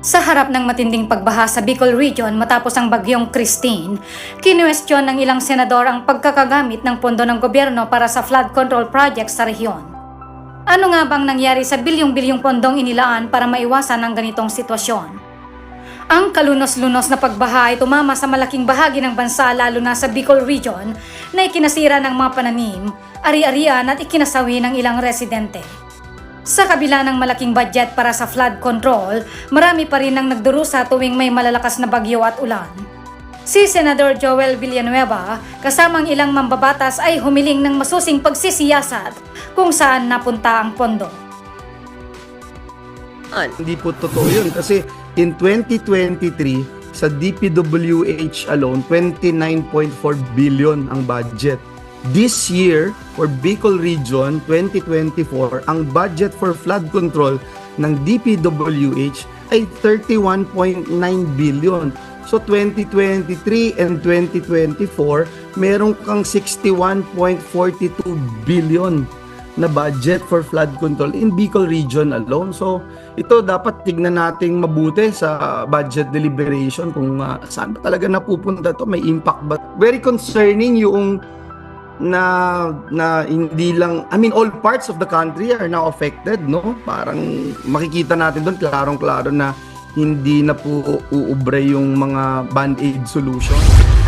Sa harap ng matinding pagbaha sa Bicol Region matapos ang bagyong Christine, kinuwestiyon ng ilang senador ang pagkakagamit ng pondo ng gobyerno para sa flood control projects sa rehiyon. Ano nga bang nangyari sa bilyong-bilyong pondong inilaan para maiwasan ang ganitong sitwasyon? Ang kalunos-lunos na pagbaha ay tumama sa malaking bahagi ng bansa lalo na sa Bicol Region na ikinasira ng mga pananim, ari-arian at ikinasawi ng ilang residente. Sa kabila ng malaking budget para sa flood control, marami pa rin ang nagdurusa tuwing may malalakas na bagyo at ulan. Si Senador Joel Villanueva, kasamang ilang mambabatas ay humiling ng masusing pagsisiyasat kung saan napunta ang pondo. Hindi po totoo yun kasi in 2023 sa DPWH alone 29.4 billion ang budget. This year for Bicol Region 2024 ang budget for flood control ng DPWH ay 31.9 billion. So 2023 and 2024 meron kang 61.42 billion na budget for flood control in Bicol region alone. So, ito dapat tignan nating mabuti sa budget deliberation kung uh, saan ba talaga napupunta to, may impact ba. Very concerning yung na na hindi lang I mean all parts of the country are now affected no parang makikita natin doon klarong-klaro na hindi na po uubre yung mga band-aid solution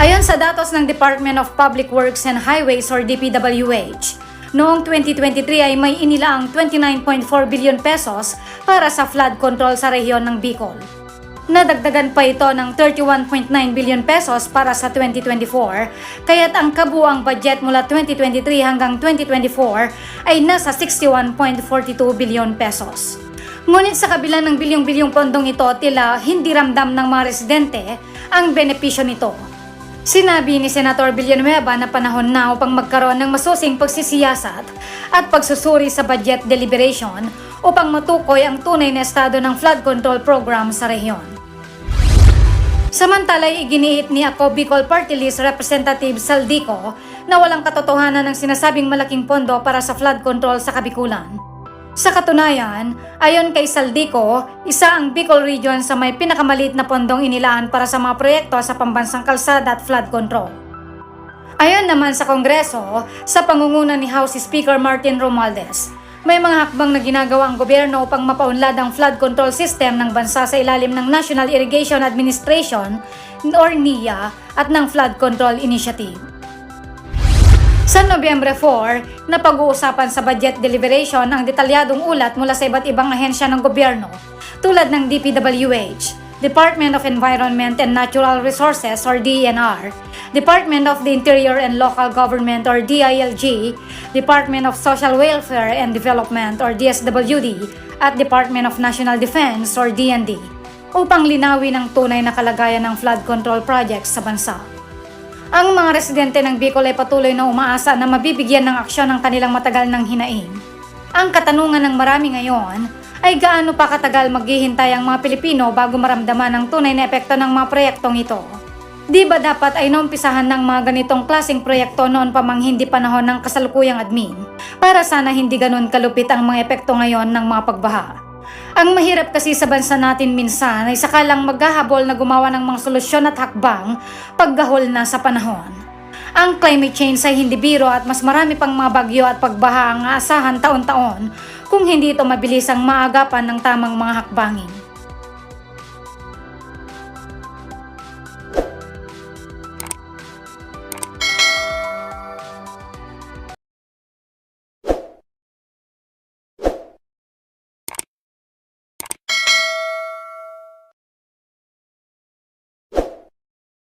Ayon sa datos ng Department of Public Works and Highways or DPWH, noong 2023 ay may inilaang 29.4 billion pesos para sa flood control sa rehiyon ng Bicol. Nadagdagan pa ito ng 31.9 billion pesos para sa 2024, kaya't ang kabuang budget mula 2023 hanggang 2024 ay nasa 61.42 billion pesos. Ngunit sa kabila ng bilyong-bilyong pondong ito, tila hindi ramdam ng mga residente ang benepisyo nito. Sinabi ni Senator Villanueva na panahon na upang magkaroon ng masusing pagsisiyasat at pagsusuri sa budget deliberation upang matukoy ang tunay na estado ng flood control program sa rehiyon. Samantala, iginiit ni ako Bicol Party List Representative Saldico na walang katotohanan ng sinasabing malaking pondo para sa flood control sa Kabikulan. Sa katunayan, ayon kay Saldico, isa ang Bicol Region sa may pinakamalit na pondong inilaan para sa mga proyekto sa pambansang kalsada at flood control. Ayon naman sa Kongreso, sa pangunguna ni House Speaker Martin Romualdez, may mga hakbang na ginagawa ang gobyerno upang mapaunlad ang flood control system ng bansa sa ilalim ng National Irrigation Administration or NIA at ng Flood Control Initiative. Sa Nobyembre 4, napag-uusapan sa budget deliberation ang detalyadong ulat mula sa iba't ibang ahensya ng gobyerno tulad ng DPWH, Department of Environment and Natural Resources or DENR, Department of the Interior and Local Government or DILG, Department of Social Welfare and Development or DSWD, at Department of National Defense or DND upang linawin ang tunay na kalagayan ng flood control projects sa bansa. Ang mga residente ng Bicol ay patuloy na umaasa na mabibigyan ng aksyon ang kanilang matagal ng hinaing. Ang katanungan ng marami ngayon ay gaano pa katagal maghihintay ang mga Pilipino bago maramdaman ang tunay na epekto ng mga proyektong ito. Di ba dapat ay naumpisahan ng mga ganitong klaseng proyekto noon pa mang hindi panahon ng kasalukuyang admin para sana hindi ganun kalupit ang mga epekto ngayon ng mga pagbaha. Ang mahirap kasi sa bansa natin minsan ay sakalang maghahabol na gumawa ng mga solusyon at hakbang paggahol na sa panahon. Ang climate change ay hindi biro at mas marami pang mga bagyo at pagbaha ang aasahan taon-taon kung hindi ito mabilis ang maagapan ng tamang mga hakbangin.